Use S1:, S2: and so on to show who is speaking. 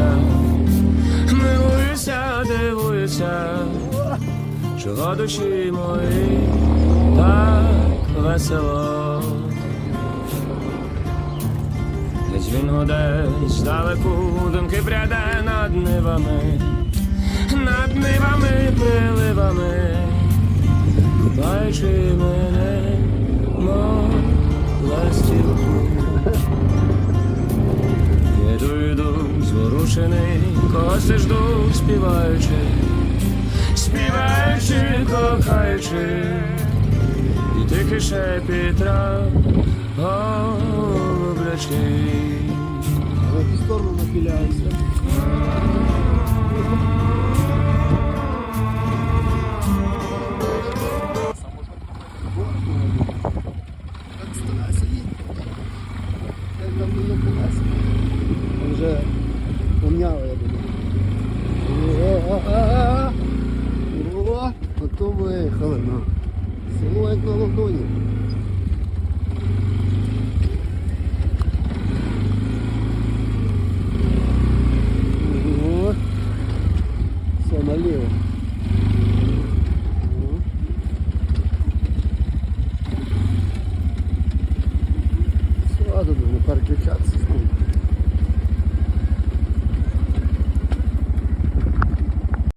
S1: дивуюся, милуюся, дивуюся, чого душі мої так весело. Десь він одесь здалеку думки пряде над нивами, над нивами приливами. Зворушений, когось я співаючи, співаючи, кохаючи, і тихий шепіт трав, голублячий.
S2: В сторону нахиляйся. О, ото виїхали на село як на ладоні. О, все наліво. О. Все, тут не переключатися. знову.